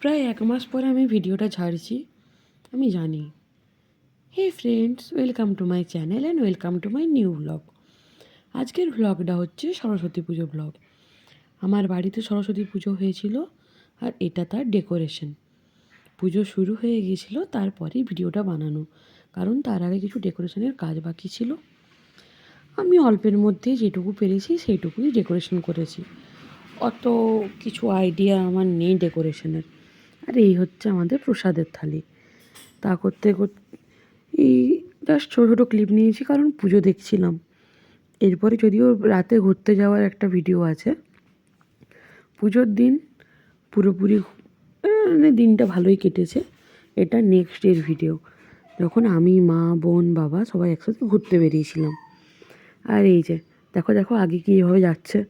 প্রায় এক মাস পরে আমি ভিডিওটা ছাড়ছি, আমি জানি। Hey friends welcome to my channel and welcome to my new blog আজকের ব্লগটা হচ্ছে সরস্বতী পুজো ব্লগ আমার বাড়িতে সরস্বতী পুজো হয়েছিল আর এটা তার ডেকোরেশন পুজো শুরু হয়ে গিয়েছিল, তারপরেই ভিডিওটা বানানো, কারণ তার আগে কিছু ডেকোরেশনের কাজ বাকি ছিল। আমি অল্পের মধ্যে যেটুকু পেরেছি সেইটুকুই ডেকোরেশন করেছি। অত কিছু আইডিয়া আমার নেই ডেকোরেশনের আর এই হচ্ছে আমাদের প্রসাদের থালি। তা করতে করতে এই জাস্ট ছোটো ছোটো ক্লিপ নিয়েছি, কারণ পুজো দেখছিলাম। এরপরে যদিও রাতে ঘুরতে যাওয়ার একটা ভিডিও আছে। পুজোর দিন পুরোপুরি মানে দিনটা ভালোই কেটেছে। এটা নেক্সট ডের ভিডিও যখন আমি, মা, বোন, বাবা সবাই একসাথে ঘুরতে বেরিয়েছিলাম। আর এই যে, দেখো দেখো আগে কি এভাবে যাচ্ছে।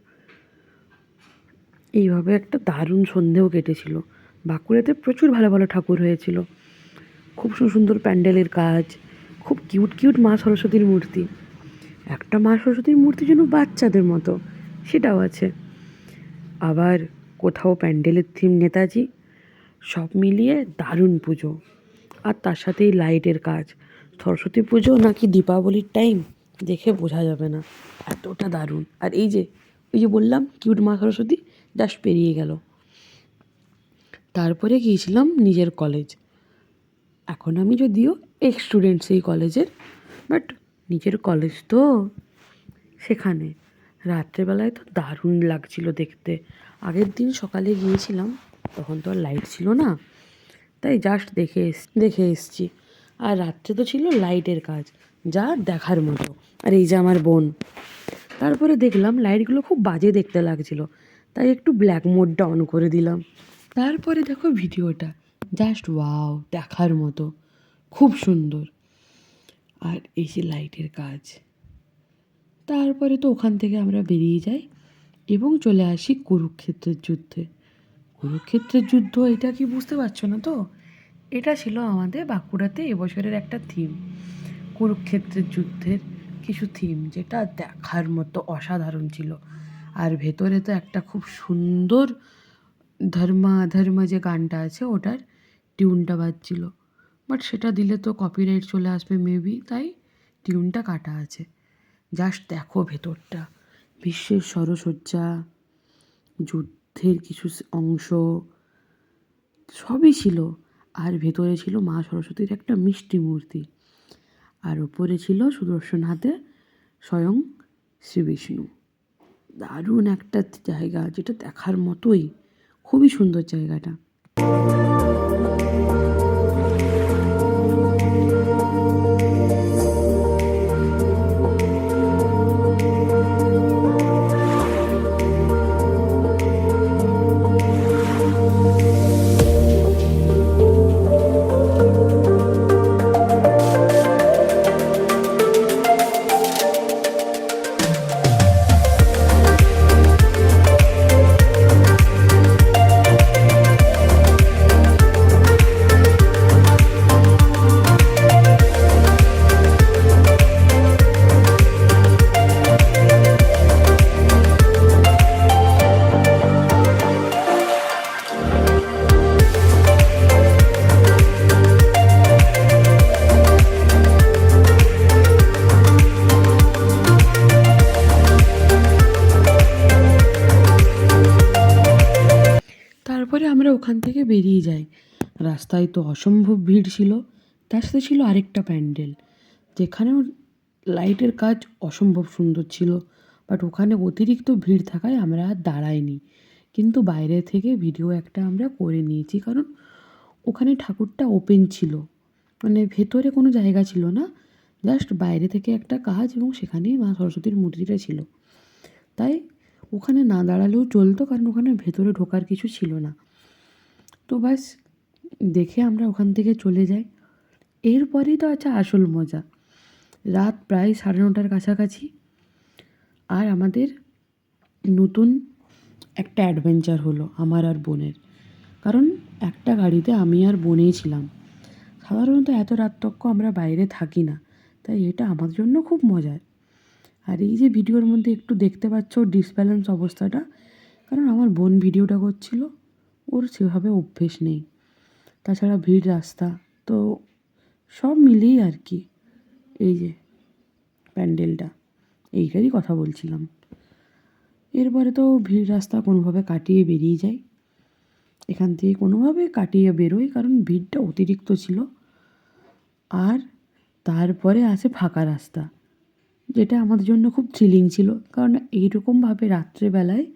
এইভাবে একটা দারুণ সন্ধেও কেটেছিল। বাঁকুড়াতে প্রচুর ভালো ভালো ঠাকুর হয়েছিল। খুব সুন্দর প্যান্ডেলের কাজ, খুব কিউট কিউট মা সরস্বতীর মূর্তি। একটা মা সরস্বতীর মূর্তি যেন বাচ্চাদের মতো, সেটাও আছে। আবার কোথাও প্যান্ডেলের থিম নেতাজি, সব মিলিয়ে দারুণ পুজো। আর তার সাথেই লাইটের কাজ। সরস্বতী পুজো নাকি দীপাবলির টাইম দেখে বোঝা যাবে না। এতটা দারুণ। আর এই যে, ওই যে বললাম, কিউট মা সরস্বতী, জাস্ট পেরিয়ে গেল। তারপরে গিয়েছিলাম নিজের কলেজ এখন আমি যদিও এক্স স্টুডেন্ট সেই কলেজের বাট নিজের কলেজ তো সেখানে। রাত্রেবেলায় তো দারুণ লাগছিল দেখতে। আগের দিন সকালে গিয়েছিলাম, তখন তো আর লাইট ছিল না। তাই জাস্ট দেখে দেখে এসছি। আর রাত্রে তো ছিল লাইটের কাজ, যা দেখার মতো। আর এই যে আমার বোন। তারপরে দেখলাম লাইটগুলো খুব বাজে দেখতে লাগছিল। তাই একটু ব্ল্যাক মোডটা অন করে দিলাম। তারপরে দেখো ভিডিওটা। জাস্ট ওয়াও দেখার মতো। খুব সুন্দর। আর এই যে লাইটের কাজ। তারপরে তো ওখান থেকে আমরা বেরিয়ে যাই এবং চলে আসি কুরুক্ষেত্রের যুদ্ধে। কুরুক্ষেত্রের যুদ্ধ, এটা কি বুঝতে পারছ না তো? এটা ছিল আমাদের বাঁকুড়াতে এবছরের একটা থিম কুরুক্ষেত্রের যুদ্ধের কিছু থিম যেটা দেখার মতো অসাধারণ ছিল। আর ভেতরে তো একটা খুব সুন্দর ধর্মা ধর্মা যে গানটা আছে, ওটার টিউনটা বাজছিল। বাট সেটা দিলে তো কপিরাইট চলে আসবে মেবি তাই টিউনটা কাটা আছে। জাস্ট দেখো ভেতরটা। বিশ্বের সরসজ্জা, যুদ্ধের কিছু অংশ, সবই ছিল। আর ভেতরে ছিল মা সরস্বতীর একটা মিষ্টি মূর্তি। আর ওপরে ছিল সুদর্শন হাতে স্বয়ং শ্রী বিষ্ণু। দারুণ একটা জায়গা যেটা দেখার মতোই। খুবই সুন্দর জায়গাটা। ওখান থেকে বেরিয়ে যাই রাস্তায় তো অসম্ভব ভিড় ছিল। তার সাথে ছিল আরেকটা প্যান্ডেল। যেখানেও লাইটের কাজ অসম্ভব সুন্দর ছিল। বাট ওখানে অতিরিক্ত ভিড় থাকায় আমরা আর দাঁড়াইনি। কিন্তু বাইরে থেকে ভিডিও একটা আমরা করে নিয়েছি। কারণ ওখানে ঠাকুরটা ওপেন ছিল। মানে ভেতরে কোনো জায়গা ছিল না। জাস্ট বাইরে থেকে একটা কাজ এবং সেখানেই মা সরস্বতীর মূর্তিটা ছিল। তাই ওখানে না দাঁড়ালেও চলতো। কারণ ওখানে ভেতরে ঢোকার কিছু ছিল না। তো ব্যাস, দেখে আমরা ওখান থেকে চলে যাই। এরপরেই তো আছে আসল মজা। রাত প্রায় সাড়ে নটার কাছাকাছি। আর আমাদের নতুন একটা অ্যাডভেঞ্চার হলো আমার আর বোনের। কারণ একটা গাড়িতে আমি আর বোনেই ছিলাম। সাধারণত এত রাত রাতটক্ক আমরা বাইরে থাকি না, তাই এটা আমার জন্য খুব মজার। আর এই যে ভিডিওর মধ্যে একটু দেখতে পাচ্ছ ডিসব্যালেন্স অবস্থাটা, কারণ আমার বোন ভিডিওটা করছিল। ওর সেভাবে অভ্যেস নেই। তাছাড়া ভিড় রাস্তা, তো সব মিলিয়েই আর কি। এই যে প্যান্ডেলটা, এইটারই কথা বলছিলাম। এরপরে তো ভিড় রাস্তা কোনোভাবে কাটিয়ে বেরিয়ে যাই এখান থেকে কোনোভাবে কাটিয়ে বেরোই, কারণ ভিড়টা অতিরিক্ত ছিল। আর তারপরে আসে ফাঁকা রাস্তা, যেটা আমাদের জন্য খুব থ্রিলিং ছিল। কারণ এইরকমভাবে রাত্রেবেলায়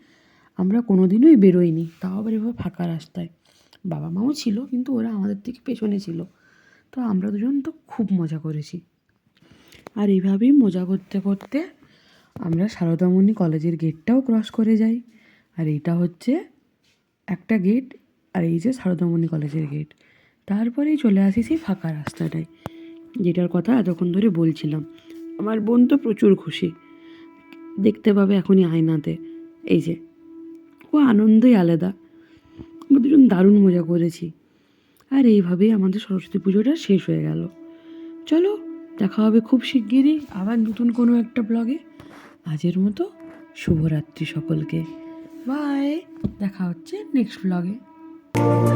আমরা কোনো দিনই বেরোইনি। তাও আবার এভাবে ফাঁকা রাস্তায়। বাবা মাও ছিল, কিন্তু ওরা আমাদের থেকে পেছনে ছিল। তো আমরা দুজন তো খুব মজা করেছি। আর এইভাবেই মজা করতে করতে আমরা সারদামণি কলেজের গেটটাও ক্রস করে যাই। আর এইটা হচ্ছে একটা গেট, আর এই যে সারদামণি কলেজের গেট। তারপরেই চলে আসি সেই ফাঁকা রাস্তাটায়। যেটার কথা এতক্ষণ ধরে বলছিলাম। আমার বোন তো প্রচুর খুশি। দেখতে পাবে এখনই আয়নাতে। এই যে। আনন্দই আলাদা। আমরা দুজন দারুণ মজা করেছি। আর এইভাবেই আমাদের সরস্বতী পুজোটা শেষ হয়ে গেল। চলো, দেখা হবে খুব শিগগিরই আবার নতুন কোনো একটা ব্লগে। আজের মতো শুভরাত্রি সকলকে। বাই, দেখা হচ্ছে নেক্সট ব্লগে।